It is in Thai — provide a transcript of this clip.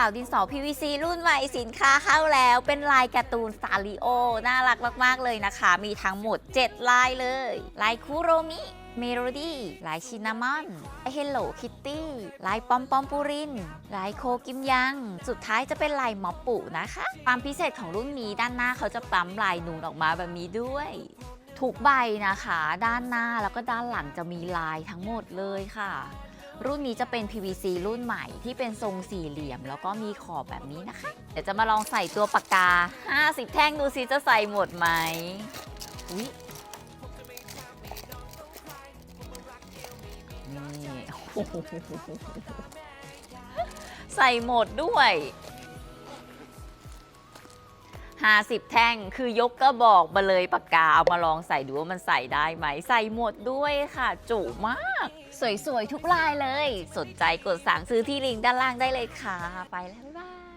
เป๋าดินสอ PVC รุ่นใหม่สินค้าเข้าแล้ว เป็นลายการ์ตูนซาริโอ น่ารักมาก ๆ เลยนะคะ มีทั้งหมด 7 ลายเลย ลายคุโรมิเมโลดี้ลายชินนามอนเฮลโลคิตตี้ลายปอมปอมปูริน ลายโคกิมยัง สุดท้ายจะเป็นลายมอปปุนะคะ ความพิเศษของรุ่นนี้ด้านหน้าเขาจะปั๊มลายนูนออกมาแบบนี้ด้วยทุกใบนะคะ ด้านหน้าแล้วก็ด้านหลังจะมีลายทั้งหมดเลยค่ะ รุ่นนี้จะเป็น PVC รุ่นใหม่ที่เป็นทรงสี่เหลี่ยม แล้วก็มีขอบแบบนี้นะคะ เดี๋ยวจะมาลองใส่ตัวปากกา 50 แท่งดูซิจะใส่หมดไหมอุ๊ยนี่ใส่หมดด้วย50 แท่งคือยกก็บอกมาเลยปากกาเอามาลองใส่ดูว่ามันใส่ได้ไหม ใส่หมดด้วยค่ะ จุมาก สวยๆ ทุกลายเลย สนใจกดสั่งซื้อที่ลิงก์ด้านล่างได้เลยค่ะ ไปแล้วบ๊ายบาย